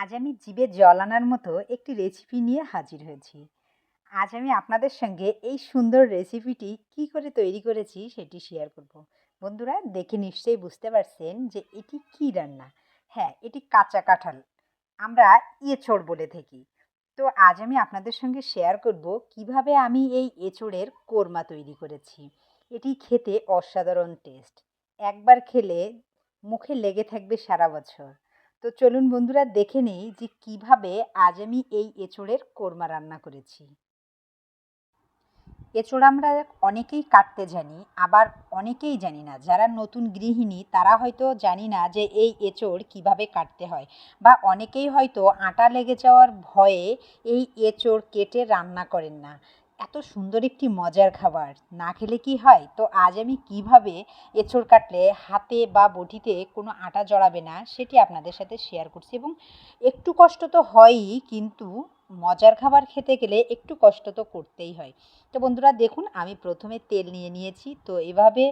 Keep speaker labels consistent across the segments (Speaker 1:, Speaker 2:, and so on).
Speaker 1: আজ আমি জিভে জল আনার মতো একটি রেসিপি নিয়ে হাজির হয়েছি। আজ আমি আপনাদের সঙ্গে এই সুন্দর রেসিপিটি কি করে তৈরি করেছি সেটি শেয়ার করব। বন্ধুরা, দেখে নিশ্চয়ই বুঝতে পারছেন যে এটি কি রান্না। হ্যাঁ এটি কাঁচা কাঁঠাল। আমরা এঁচড় বলে থাকি। তো আজ আমি আপনাদের সঙ্গে শেয়ার করব কীভাবে আমি এই এঁচড়ের কোরমা তৈরি করেছি। এটি খেতে অসাধারণ টেস্ট একবার খেলে মুখে লেগে থাকবে সারা বছর। তো চলুন বন্ধুরা দেখে নেই যে কীভাবে আজ আমি এই এঁচোড়ের কোরমা রান্না করেছি। এঁচড় আমরা অনেকেই কাটতে জানি, আবার অনেকেই জানি না। যারা নতুন গৃহিণী, তারা হয়তো জানি না যে এই এঁচোড় কীভাবে কাটতে হয় বা অনেকেই হয়তো আটা লেগে যাওয়ার ভয়ে এই এঁচোড় কেটে রান্না করেন না। এত সুন্দর একটি মজার খাবার। না খেলে কি হয়? তো আজ আমি কীভাবে এঁচড় কাটলে হাতে বা বটিতে কোনো আটা জড়াবে না, সেটি আপনাদের সাথে শেয়ার করছি এবং একটু কষ্ট তো হয়ই, কিন্তু মজার খাবার খেতে গেলে একটু কষ্ট তো করতেই হয়। তো বন্ধুরা, দেখুন, আমি প্রথমে তেল নিয়ে নিয়েছি। তো এভাবে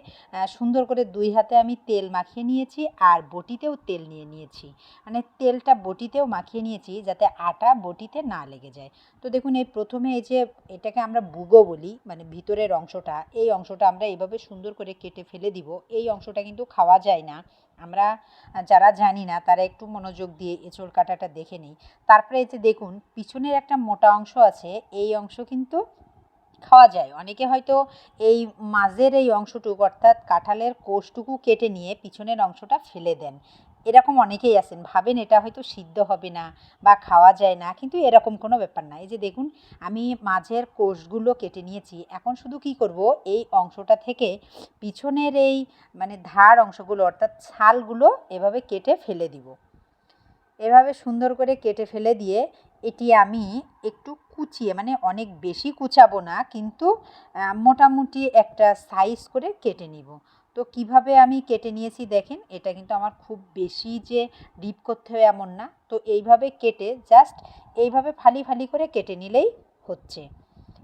Speaker 1: সুন্দর করে দুই হাতে আমি তেল মাখিয়ে নিয়েছি আর বটিতেও তেল নিয়ে নিয়েছি। মানে তেলটা বটিতেও মাখিয়ে নিয়েছি যাতে আটা বটিতে না লেগে যায়। তো দেখুন, এই প্রথমে এই যে এটাকে আমরা বুগো বলি মানে ভিতরের অংশটা, এই অংশটা আমরা এভাবে সুন্দর করে কেটে ফেলে দিব। এই অংশটা কিন্তু খাওয়া যায় না। আমরা যারা জানি না, তারা একটু মনোযোগ দিয়ে এঁচড় কাটাটা দেখে নিই। তারপরে এতে দেখুন, পিছনের একটা মোটা অংশ আছে, এই অংশ কিন্তু খাওয়া যায়। অনেকে হয়তো এই মাঝের এই অংশটুকু, অর্থাৎ কাঁঠালের কোষটুকু কেটে নিয়ে পিছনের অংশটা ফেলে দেন। এরকম অনেকেই আছেন, ভাবেন এটা হয়তো সিদ্ধ হবে না বা খাওয়া যায় না, কিন্তু এরকম কোনো ব্যাপার না। এই যে দেখুন, আমি মাঝের কোষগুলো কেটে নিয়েছি, এখন শুধু কি করব? এই অংশটা থেকে পিছনের এই মানে ধার অংশগুলো, অর্থাৎ ছালগুলো এভাবে কেটে ফেলে দিব। এভাবে সুন্দর করে কেটে ফেলে দিয়ে এটি আমি একটু কুচিয়ে মানে অনেক বেশি কুচাবো না, কিন্তু মোটামুটি একটা সাইজ করে কেটে নিব। তো কীভাবে আমি কেটে নিয়েছি দেখেন, এটা কিন্তু আমার খুব বেশি যে ডিপ করতে হবে এমন না। তো এইভাবে কেটে জাস্ট এইভাবে ফালি ফালি করে কেটে নিলেই হচ্ছে।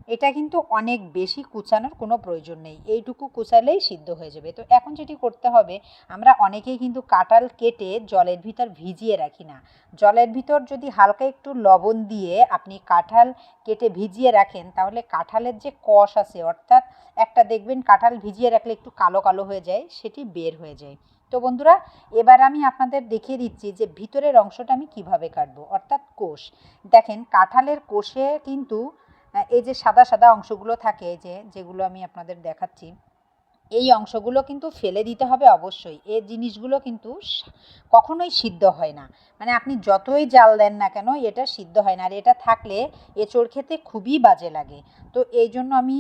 Speaker 1: এটা কিন্তু অনেক বেশি কুচানোর কোনো প্রয়োজন নেই। এইটুকু কুচালেই সিদ্ধ হয়ে যাবে। তো এখন যেটি করতে হবে, আমরা অনেকেই কিন্তু কাঁঠাল কেটে জলের ভিতর ভিজিয়ে রাখি না। জলের ভিতর যদি হালকা একটু লবণ দিয়ে আপনি কাঁঠাল কেটে ভিজিয়ে রাখেন, তাহলে কাঁঠালের যে কষ আছে, অর্থাৎ একটা দেখবেন কাঁঠাল ভিজিয়ে রাখলে একটু কালো কালো হয়ে যায়, সেটি বের হয়ে যায়। তো বন্ধুরা, এবার আমি আপনাদের দেখিয়ে দিচ্ছি যে ভিতরের অংশটা আমি কীভাবে কাটবো, অর্থাৎ কোষ। দেখেন, কাঁঠালের কোষে কিন্তু এই যে সাদা সাদা অংশগুলো থাকে যে যেগুলো আমি আপনাদের দেখাচ্ছি এই অংশগুলো কিন্তু ফেলে দিতে হবে অবশ্যই। এই জিনিসগুলো কিন্তু কখনোই সিদ্ধ হয় না। মানে আপনি যতই জাল দেন না কেন, এটা সিদ্ধ হয় না। আর এটা থাকলে এঁচড় খেতে খুবই বাজে লাগে। তো এই জন্য আমি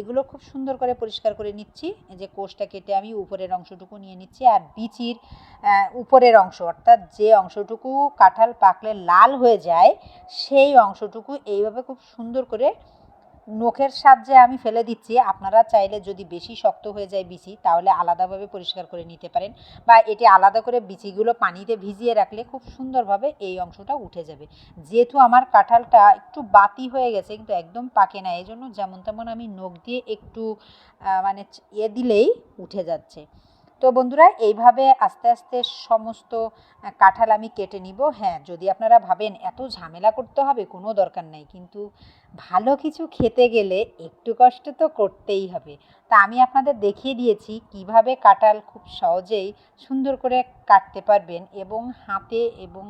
Speaker 1: এগুলো খুব সুন্দর করে পরিষ্কার করে নিচ্ছি। যে কোষটা কেটে আমি উপরের অংশটুকু নিয়ে নিচ্ছি। আর বিচির উপরের অংশ, অর্থাৎ যে অংশটুকু কাঁঠাল পাকলে লাল হয়ে যায়, সেই অংশটুকু এইভাবে খুব সুন্দর করে নখের সাহায্যে আমি ফেলে দিচ্ছি, আপনারা চাইলে যদি বেশি শক্ত হয়ে যায় বিচি, তাহলে আলাদাভাবে পরিষ্কার করে নিতে পারেন বা এটি আলাদা করে বিচিগুলো পানিতে ভিজিয়ে রাখলে খুব সুন্দরভাবে এই অংশটা উঠে যাবে। যেহেতু আমার কাঁঠালটা একটু বাতি হয়ে গেছে, কিন্তু একদম পাকে না এই জন্য যেমন তেমন আমি নখ দিয়ে একটু মানে এ দিলেই উঠে যাচ্ছে। তো বন্ধুরা, এইভাবে আস্তে আস্তে সমস্ত কাঁঠাল আমি কেটে নিব। হ্যাঁ যদি আপনারা ভাবেন এত ঝামেলা করতে হবে, কোনো দরকার নাই। কিন্তু ভালো কিছু খেতে গেলে একটু কষ্ট তো করতেই হবে। তা আমি আপনাদের দেখিয়ে দিয়েছি কীভাবে কাঁঠাল খুব সহজেই সুন্দর করে কাটতে পারবেন এবং হাতে এবং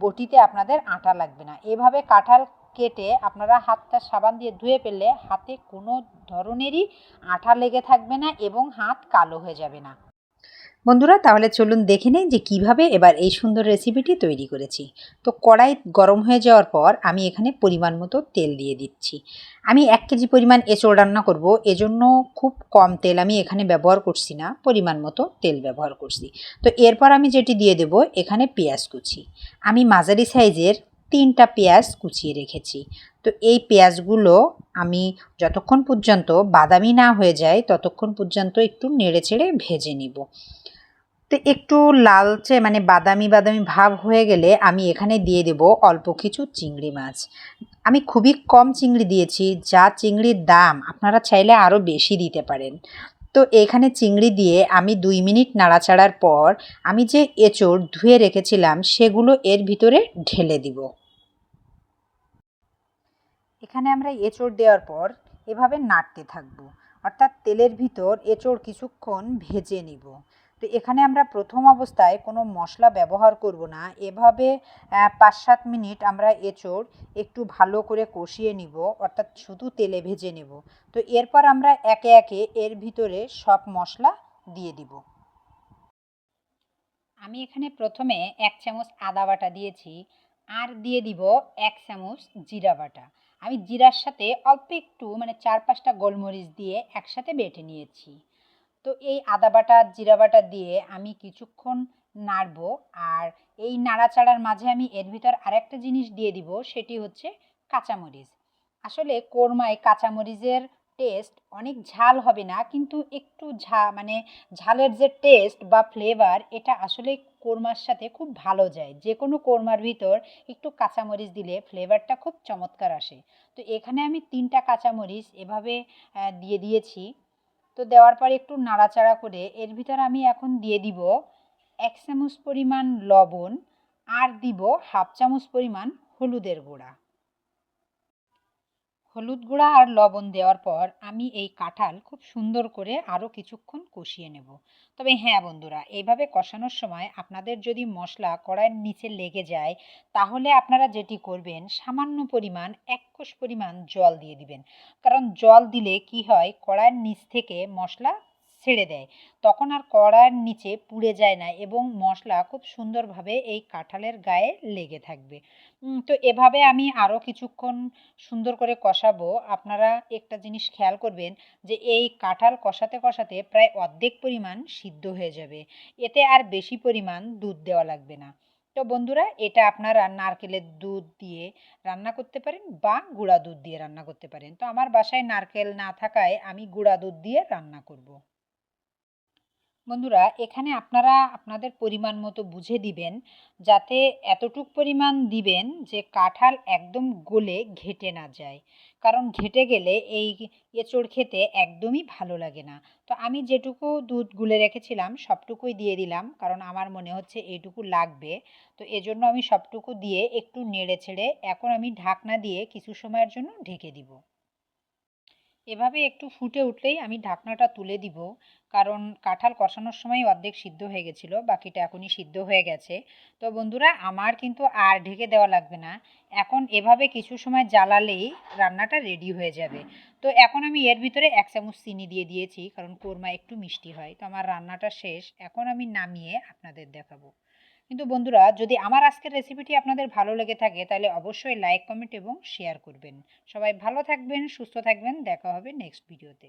Speaker 1: বটিতে আপনাদের আটা লাগবে না। এভাবে কাঁঠাল কেটে আপনারা হাতটা সাবান দিয়ে ধুয়ে ফেললে হাতে কোনো ধরনেরই আঠা লেগে থাকবে না এবং হাত কালো হয়ে যাবে না। বন্ধুরা, তাহলে চলুন দেখে নেই যে কীভাবে এবার এই সুন্দর রেসিপিটি তৈরি করেছি। তো কড়াই গরম হয়ে যাওয়ার পর আমি এখানে পরিমাণ মতো তেল দিয়ে দিচ্ছি। আমি এক কেজি পরিমাণ এঁচড় রান্না করব, এজন্য খুব কম তেল আমি এখানে ব্যবহার করছি না, পরিমাণ মতো তেল ব্যবহার করছি। তো এরপর আমি যেটি দিয়ে দেব, এখানে পেঁয়াজ কুচি। আমি মাঝারি সাইজের তিনটা পেঁয়াজ কুচিয়ে রেখেছি। তো এই পেঁয়াজগুলো আমি যতক্ষণ পর্যন্ত বাদামি না হয়ে যায়, ততক্ষণ পর্যন্ত একটু নেড়ে চেড়ে ভেজে নিব। তো একটু লালচে মানে বাদামি বাদামি ভাব হয়ে গেলে আমি এখানে দিয়ে দেব অল্প কিছু চিংড়ি মাছ। আমি খুবই কম চিংড়ি দিয়েছি, যা চিংড়ির দাম আপনারা চাইলে আরও বেশি দিতে পারেন। তো এখানে চিংড়ি দিয়ে আমি দুই মিনিট নাড়াচাড়ার পর আমি যে এঁচড় ধুয়ে রেখেছিলাম, সেগুলো এর ভিতরে ঢেলে দিব। এখানে আমরা এঁচড় দেওয়ার পর এভাবে নাড়তে থাকব। অর্থাৎ তেলের ভিতর এঁচড় কিছুক্ষণ ভেজে নিব। তো এখানে আমরা প্রথম অবস্থায় কোনো মশলা ব্যবহার করব না। এভাবে পাঁচ সাত মিনিট আমরা এঁচড় একটু ভালো করে কষিয়ে নিব, অর্থাৎ শুধু তেলে ভেজে নেব। তো এরপর আমরা একে একে এর ভিতরে সব মশলা দিয়ে দিব। আমি এখানে প্রথমে এক চামচ আদা বাটা দিয়েছি আর দিয়ে দিব এক চামচ জিরা বাটা। আমি জিরার সাথে অল্প একটু মানে চার পাঁচটা গোলমরিচ দিয়ে একসাথে বেটে নিয়েছি। তো এই আদা বাটা, জিরা বাটা দিয়ে আমি কিছুক্ষণ নাড়বো আর এই নাড়াচাড়ার মাঝে আমি এর ভিতর আরেকটা জিনিস দিয়ে দিব, সেটি হচ্ছে কাঁচামরিচ। আসলে কোরমায় কাঁচামরিচের টেস্ট অনেক ঝাল হবে না, কিন্তু একটু ঝা মানে ঝালের যে টেস্ট বা ফ্লেভার, এটা আসলে কোরমার সাথে খুব ভালো যায়। যে কোনো কোরমার ভিতর একটু কাঁচামরিচ দিলে ফ্লেভারটা খুব চমৎকার আসে। তো এখানে আমি তিনটা কাঁচামরিচ এভাবে দিয়ে দিয়েছি। তো দেওয়ার পর একটু নাড়াচাড়া করে এর ভিতর আমি এখন দিয়ে দিব এক চামচ পরিমাণ লবণ আর দিব হাফ চামচ পরিমাণ হলুদের গুঁড়া। হলুদ গুঁড়া আর লবণ দেওয়ার পর আমি এই কাঁঠাল খুব সুন্দর করে আরও কিছুক্ষণ কষিয়ে নেব। তবে হ্যাঁ বন্ধুরা, এইভাবে কষানোর সময় আপনাদের যদি মশলা কড়াইয়ের নিচে লেগে যায়, তাহলে আপনারা যেটি করবেন, সামান্য পরিমাণ, এক কোষ পরিমাণ জল দিয়ে দিবেন। কারণ জল দিলে কি হয়, কড়াইয়ের নিচ থেকে মশলা ছেড়ে দেয়। তখন আর কড়ার নিচে পুড়ে যায় না এবং মশলা খুব সুন্দরভাবে এই কাঁঠালের গায়ে লেগে থাকবে। তো এভাবে আমি আরও কিছুক্ষণ সুন্দর করে কষাবো। আপনারা একটা জিনিস খেয়াল করবেন যে এই কাঁঠাল কষাতে কষাতে প্রায় অর্ধেক পরিমাণ সিদ্ধ হয়ে যাবে। এতে আর বেশি পরিমাণ দুধ দেওয়া লাগবে না। তো বন্ধুরা, এটা আপনারা নারকেলের দুধ দিয়ে রান্না করতে পারেন বা গুঁড়া দুধ দিয়ে রান্না করতে পারেন। তো আমার বাসায় নারকেল না থাকায় আমি গুঁড়া দুধ দিয়ে রান্না করব। বন্ধুরা, এখানে আপনারা আপনাদের পরিমাণ মতো বুঝে দিবেন, যাতে এতটুক পরিমাণ দিবেন যে কাঁঠাল একদম গলে ঘেটে না যায়। কারণ ঘেটে গেলে এই এঁচড় খেতে একদমই ভালো লাগে না। তো আমি যেটুকু দুধ গুলে রেখেছিলাম, সবটুকুই দিয়ে দিলাম, কারণ আমার মনে হচ্ছে এইটুকু লাগবে। তো এজন্য আমি সবটুকু দিয়ে একটু নেড়ে ছেড়ে এখন আমি ঢাকনা দিয়ে কিছু সময়ের জন্য ঢেকে দিব। এভাবে একটু ফুটে উঠলেই আমি ঢাকনাটা তুলে দিব। কারণ কাঁঠাল কষানোর সময় অর্ধেক সিদ্ধ হয়ে গেছিল, বাকিটা এখনই সিদ্ধ হয়ে গেছে। তো বন্ধুরা, আমার কিন্তু আর ঢেকে দেওয়া লাগবে না। এখন এভাবে কিছু সময় জ্বালালেই রান্নাটা রেডি হয়ে যাবে। তো এখন আমি এর ভিতরে এক চামচ চিনি দিয়ে দিয়েছি, কারণ কোরমা একটু মিষ্টি হয়। তো আমার রান্নাটা শেষ। এখন আমি নামিয়ে আপনাদের দেখাবো। কিন্তু বন্ধুরা, যদি আমার আজকের রেসিপিটি আপনাদের ভালো লেগে থাকে, তাহলে অবশ্যই লাইক কমেন্ট এবং শেয়ার করবেন। সবাই ভালো থাকবেন, সুস্থ থাকবেন, দেখা হবে নেক্সট ভিডিওতে